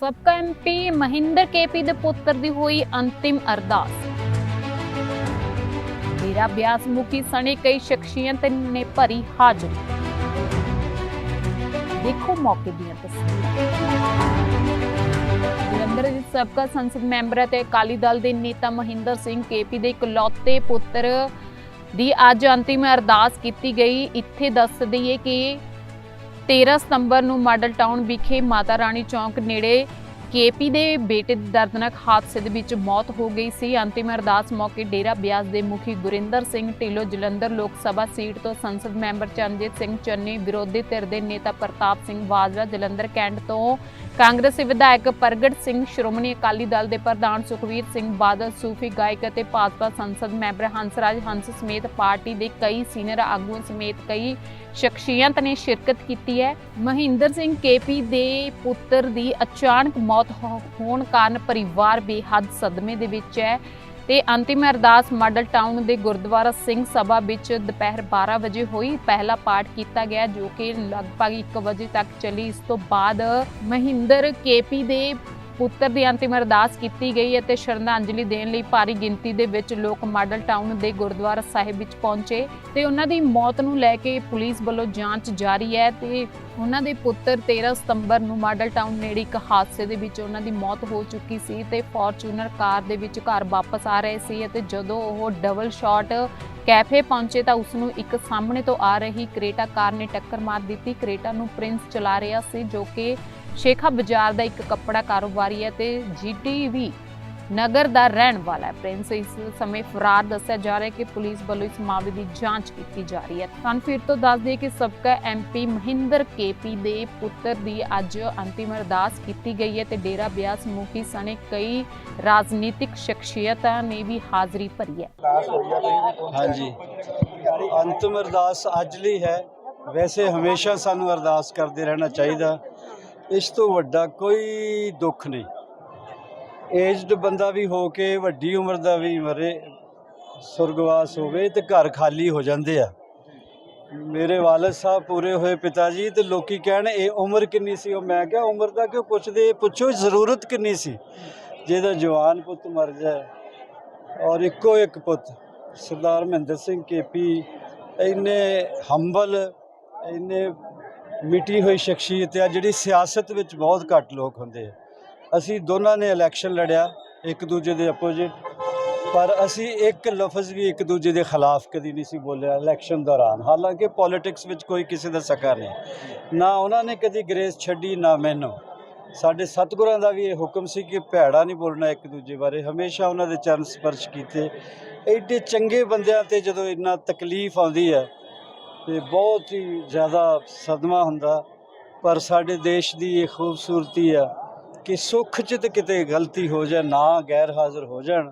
ਸਾਬਕਾ MP Mahinder KP ਦੇ ਪੁੱਤਰ ਦੀ ਹੋਈ ਅੰਤਿਮ ਅਰਦਾਸ। ਡੇਰਾ ਬਿਆਸ ਮੁਖੀ ਸਣੇ ਕਈ ਸ਼ਖਸੀਅਤ ਨੇ ਭਰੀ ਹਾਜ਼ਰੀ। ਦੇਖੋ ਮੌਕੇ ਦੀਆਂ ਤਸਵੀਰਾਂ। ਜਲੰਧਰ ਦੇ ਸਾਬਕਾ ਸੰਸਦ ਮੈਂਬਰ ਅਤੇ ਅਕਾਲੀ ਦਲ ਦੇ ਨੇਤਾ ਮਹਿੰਦਰ ਸਿੰਘ ਕੇਪੀ ਦੇ ਇਕਲੌਤੇ ਪੁੱਤਰ ਦੀ ਅੱਜ ਅੰਤਿਮ ਅਰਦਾਸ ਕੀਤੀ ਗਈ। ਇੱਥੇ ਦੱਸ ਦਈਏ ਕਿ 13 ਸਤੰਬਰ ਨੂੰ ਮਾਡਲ ਟਾਊਨ ਵਿਖੇ ਮਾਤਾ ਰਾਣੀ ਚੌਂਕ ਨੇੜੇ ਕੇਪੀ ਦੇ ਬੇਟੇ ਦੇ ਦਰਦਨਾਕ ਹਾਦਸੇ ਦੇ ਵਿੱਚ ਮੌਤ ਹੋ ਗਈ ਸੀ। ਅੰਤਿਮ ਅਰਦਾਸ ਮੌਕੇ ਡੇਰਾ ਬਿਆਸ ਦੇ ਮੁਖੀ ਗੁਰਿੰਦਰ ਸਿੰਘ ਢਿੱਲੋਂ ਜਲੰਧਰ ਲੋਕ ਸਭਾ ਸੀਟ ਤੋਂ ਸੰਸਦ ਮੈਂਬਰ ਚਰਨਜੀਤ ਸਿੰਘ ਚੰਨੀ, ਵਿਰੋਧੀ ਧਿਰ ਦੇ ਨੇਤਾ ਪ੍ਰਤਾਪ ਸਿੰਘ ਬਾਜਵਾ, ਜਲੰਧਰ ਕੈਂਟ ਤੋਂ ਕਾਂਗਰਸੀ ਵਿਧਾਇਕ ਪ੍ਰਗਟ ਸਿੰਘ, ਸ਼੍ਰੋਮਣੀ ਅਕਾਲੀ ਦਲ ਦੇ ਪ੍ਰਧਾਨ ਸੁਖਵੀਰ ਸਿੰਘ ਬਾਦਲ, ਸੂਫੀ ਗਾਇਕ ਅਤੇ ਭਾਜਪਾ ਸੰਸਦ ਮੈਂਬਰ ਹੰਸਰਾਜ ਹੰਸ ਸਮੇਤ ਪਾਰਟੀ ਦੇ ਕਈ ਸੀਨੀਅਰ ਆਗੂਆਂ ਸਮੇਤ ਕਈ ਸ਼ਖਸੀਅਤ ਨੇ ਸ਼ਿਰਕਤ ਕੀਤੀ ਹੈ। ਮਹਿੰਦਰ ਸਿੰਘ ਕੇਪੀ ਦੇ ਪੁੱਤਰ ਦੀ ਅਚਾਨਕ ਮੌਤ ਹੋਣ ਕਾਰਨ ਪਰਿਵਾਰ ਬੇਹੱਦ ਸਦਮੇ ਦੇ ਵਿੱਚ ਹੈ ਤੇ ਅੰਤਿਮ ਅਰਦਾਸ ਮਾਡਲ ਟਾਊਨ ਦੇ ਗੁਰਦੁਆਰਾ ਸਿੰਘ ਸਭਾ ਵਿੱਚ ਦੁਪਹਿਰ 12 ਵਜੇ ਹੋਈ। ਪਹਿਲਾ ਪਾਠ ਕੀਤਾ ਗਿਆ ਜੋ ਕਿ ਲਗਭਗ 1 ਵਜੇ ਤੱਕ ਚੱਲੀ। ਇਸ ਤੋਂ ਬਾਅਦ ਮਹਿੰਦਰ ਕੇਪੀ ਦੇ ਪੁੱਤਰ ਦੀ ਅੰਤਿਮ ਅਰਦਾਸ ਕੀਤੀ ਗਈ ਅਤੇ ਸ਼ਰਧਾਂਜਲੀ ਦੇਣ ਲਈ ਭਾਰੀ ਗਿਣਤੀ ਦੇ ਵਿੱਚ ਲੋਕ ਮਾਡਲ ਟਾਊਨ ਦੇ ਗੁਰਦੁਆਰਾ ਸਾਹਿਬ ਵਿੱਚ ਪਹੁੰਚੇ ਤੇ ਉਹਨਾਂ ਦੀ ਮੌਤ ਨੂੰ ਲੈ ਕੇ ਪੁਲਿਸ ਵੱਲੋਂ ਜਾਂਚ ਜਾਰੀ ਹੈ ਤੇ ਉਹਨਾਂ ਦੇ ਪੁੱਤਰ 13 ਸਤੰਬਰ ਨੂੰ ਮਾਡਲ ਟਾਊਨ ਨੇੜੇ ਇੱਕ ਹਾਦਸੇ ਦੇ ਵਿੱਚ ਉਹਨਾਂ ਦੀ ਮੌਤ ਹੋ ਚੁੱਕੀ ਸੀ ਤੇ ਫੋਰਚੂਨਰ ਕਾਰ ਦੇ ਵਿੱਚ ਘਰ ਵਾਪਸ ਆ ਰਹੇ ਸੀ ਅਤੇ ਜਦੋਂ ਉਹ ਡਬਲ ਸ਼ਾਟ ਕੈਫੇ ਪਹੁੰਚੇ ਤਾਂ ਉਸ ਨੂੰ ਇੱਕ ਸਾਹਮਣੇ ਤੋਂ ਆ ਰਹੀ ਕ੍ਰੇਟਾ ਕਾਰ ਨੇ ਟੱਕਰ ਮਾਰ ਦਿੱਤੀ। ਕ੍ਰੇਟਾ ਨੂੰ ਪ੍ਰਿੰਸ ਚਲਾ ਰਿਹਾ ਸੀ ਜੋ ਕਿ ਸ਼ੇਖਾ ਬਾਜ਼ਾਰ ਦਾ ਇੱਕ ਕੱਪੜਾ ਕਾਰੋਬਾਰੀ ਹੈ ਤੇ ਜੀਟੀਵੀ ਨਗਰ ਦਾ ਰਹਿਣ ਵਾਲਾ ਹੈ। ਪ੍ਰਿੰਸ ਇਸ ਸਮੇਂ ਫਰਾਰ ਦੱਸਿਆ ਜਾ ਰਿਹਾ ਹੈ ਕਿ ਪੁਲਿਸ ਵੱਲੋਂ ਇਸ ਮਾਮਲੇ ਦੀ ਜਾਂਚ ਕੀਤੀ ਜਾ ਰਹੀ ਹੈ। ਤੁਹਾਨੂੰ ਫਿਰ ਤੋਂ ਦੱਸ ਦਈਏ ਕਿ ਸਬਕਾ ਐਮਪੀ ਮਹਿੰਦਰ ਕੇਪੀ ਦੇ ਪੁੱਤਰ ਦੀ ਅੱਜ ਅੰਤਿਮ ਅਰਦਾਸ ਕੀਤੀ ਗਈ ਹੈ ਤੇ ਡੇਰਾ ਬਿਆਸ ਮੁਖੀ ਸਣੇ ਕਈ ਰਾਜਨੀਤਿਕ ਸ਼ਖਸੀਅਤਾਂ ਨੇ ਵੀ ਹਾਜ਼ਰੀ ਭਰੀ ਹੈ। ਹਾਂਜੀ। ਅੰਤਮ ਅਰਦਾਸ ਅੱਜ ਲਈ ਹੈ। ਵੈਸੇ ਹਮੇਸ਼ਾ ਸਾਨੂੰ ਅਰਦਾਸ ਕਰਦੇ ਰਹਿਣਾ ਚਾਹੀਦਾ। ਇਸ ਤੋਂ ਵੱਡਾ ਕੋਈ ਦੁੱਖ ਨਹੀਂ। ਏਜਡ ਬੰਦਾ ਵੀ ਹੋ ਕੇ, ਵੱਡੀ ਉਮਰ ਦਾ ਵੀ ਮਰੇ, ਸੁਰਗਵਾਸ ਹੋਵੇ ਤੇ ਘਰ ਖਾਲੀ ਹੋ ਜਾਂਦੇ ਆ। ਮੇਰੇ ਵਾਲਦ ਸਾਹਿਬ ਪੂਰੇ ਹੋਏ ਪਿਤਾ ਜੀ ਤੇ ਲੋਕੀ ਕਹਿਣ, ਇਹ ਉਮਰ ਕਿੰਨੀ ਸੀ? ਉਹ ਮੈਂ ਕਿਹਾ, ਉਮਰ ਦਾ ਕਿਉਂ ਪੁੱਛਦੇ? ਪੁੱਛੋ, ਜ਼ਰੂਰਤ ਕਿੰਨੀ ਸੀ? ਜਿਹਦਾ ਜਵਾਨ ਪੁੱਤ ਮਰ ਜਾਏ ਔਰ ਇੱਕੋ ਇੱਕ ਪੁੱਤ, ਸਰਦਾਰ ਮਹਿੰਦਰ ਸਿੰਘ ਕੇਪੀ, ਇੰਨੇ ਹੰਬਲ ਇੰਨੇ ਮਿਟੀ ਹੋਈ ਸ਼ਖਸੀਅਤ ਆ, ਜਿਹੜੀ ਸਿਆਸਤ ਵਿੱਚ ਬਹੁਤ ਘੱਟ ਲੋਕ ਹੁੰਦੇ ਆ। ਅਸੀਂ ਦੋਨਾਂ ਨੇ ਇਲੈਕਸ਼ਨ ਲੜਿਆ, ਇੱਕ ਦੂਜੇ ਦੇ ਅਪੋਜਿਟ ਪਰ ਅਸੀਂ ਇੱਕ ਲਫ਼ਜ਼ ਵੀ ਇੱਕ ਦੂਜੇ ਦੇ ਖਿਲਾਫ ਕਦੀ ਨਹੀਂ ਸੀ ਬੋਲਿਆ ਇਲੈਕਸ਼ਨ ਦੌਰਾਨ। ਹਾਲਾਂਕਿ ਪੋਲਿਟਿਕਸ ਵਿੱਚ ਕੋਈ ਕਿਸੇ ਦਾ ਸਕਾ ਨਹੀਂ। ਨਾ ਉਹਨਾਂ ਨੇ ਕਦੀ ਗ੍ਰੇਸ ਛੱਡੀ, ਨਾ ਮੈਨੂੰ। ਸਾਡੇ ਸਤਿਗੁਰਾਂ ਦਾ ਵੀ ਇਹ ਹੁਕਮ ਸੀ ਕਿ ਭੈੜਾ ਨਹੀਂ ਬੋਲਣਾ ਇੱਕ ਦੂਜੇ ਬਾਰੇ। ਹਮੇਸ਼ਾ ਉਹਨਾਂ ਦੇ ਚਰਨ ਸਪਰਸ਼ ਕੀਤੇ। ਐਡੇ ਚੰਗੇ ਬੰਦਿਆਂ ਤੇ ਜਦੋਂ ਇੰਨਾ ਤਕਲੀਫ ਆਉਂਦੀ ਹੈ ਤੇ ਬਹੁਤ ਹੀ ਜ਼ਿਆਦਾ ਸਦਮਾ ਹੁੰਦਾ, ਪਰ ਸਾਡੇ ਦੇਸ਼ ਦੀ ਇਹ ਖੂਬਸੂਰਤੀ ਆ ਕਿ ਸੁੱਖ 'ਚ ਤੇ ਕਿਤੇ ਗਲਤੀ ਹੋ ਜਾਏ, ਨਾ ਗੈਰ ਹਾਜ਼ਰ ਹੋ ਜਾਣ,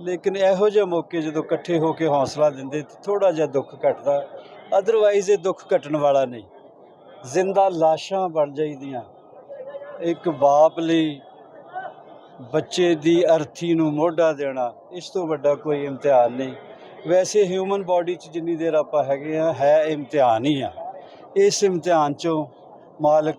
ਲੇਕਿਨ ਇਹੋ ਜਿਹੇ ਮੌਕੇ ਜਦੋਂ ਇਕੱਠੇ ਹੋ ਕੇ ਹੌਸਲਾ ਦਿੰਦੇ, ਤੇ ਥੋੜਾ ਜਿਹਾ ਦੁੱਖ ਘਟਦਾ ਅਦਰਵਾਈਜ਼ ਇਹ ਦੁੱਖ ਘਟਣ ਵਾਲਾ ਨਹੀਂ। ਜ਼ਿੰਦਾ ਲਾਸ਼ਾਂ ਬਣ ਜਾਈਦੀਆਂ। ਇੱਕ ਬਾਪ ਲਈ ਬੱਚੇ ਦੀ ਅਰਥੀ ਨੂੰ ਮੋਢਾ ਦੇਣਾ, ਇਸ ਤੋਂ ਵੱਡਾ ਕੋਈ ਇਮਤਿਹਾਨ ਨਹੀਂ। ਵੈਸੇ ਹਿਊਮਨ ਬਾਡੀ 'ਚ ਜਿੰਨੀ ਦੇਰ ਆਪਾਂ ਹੈਗੇ ਆ ਹੈ ਇਮਤਿਹਾਨ ਹੀ ਆ। ਇਸ ਇਮਤਿਹਾਨ 'ਚੋਂ ਮਾਲਕ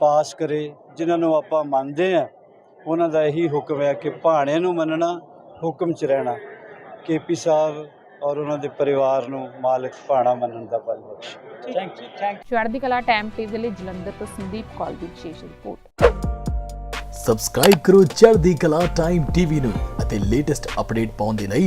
ਪਾਸ ਕਰੇ ਜਿਨ੍ਹਾਂ ਨੂੰ ਆਪਾਂ ਮੰਨਦੇ ਆ ਉਹਨਾਂ ਦਾ ਇਹੀ ਹੁਕਮ ਹੈ ਕਿ ਭਾਣੇ ਨੂੰ ਮੰਨਣਾ ਹੁਕਮ 'ਚ ਰਹਿਣਾ। ਕੇਪੀ ਸਾਹਿਬ ਔਰ ਉਹਨਾਂ ਦੇ ਪਰਿਵਾਰ ਨੂੰ ਮਾਲਕ ਭਾਣਾ ਮੰਨਣ ਦਾ ਬਲ ਬਖਸ਼ੇ। ਥੈਂਕ ਯੂ ਥੈਂਕ ਚੜ੍ਹਦੀ ਕਲਾ ਟਾਈਮ ਟੀਵੀ ਲਈ ਜਲੰਧਰ ਤੋਂ ਸੰਦੀਪ ਕੌਲ ਦੀ ਵਿਸ਼ੇਸ਼ ਰਿਪੋਰਟ। ਸਬਸਕ੍ਰਾਈਬ ਕਰੋ ਚੜ੍ਹਦੀ ਕਲਾ ਟਾਈਮ ਟੀਵੀ ਨੂੰ ਅਤੇ ਲੇਟੈਸਟ ਅਪਡੇਟ ਪਾਉਣ ਦੇ ਲਈ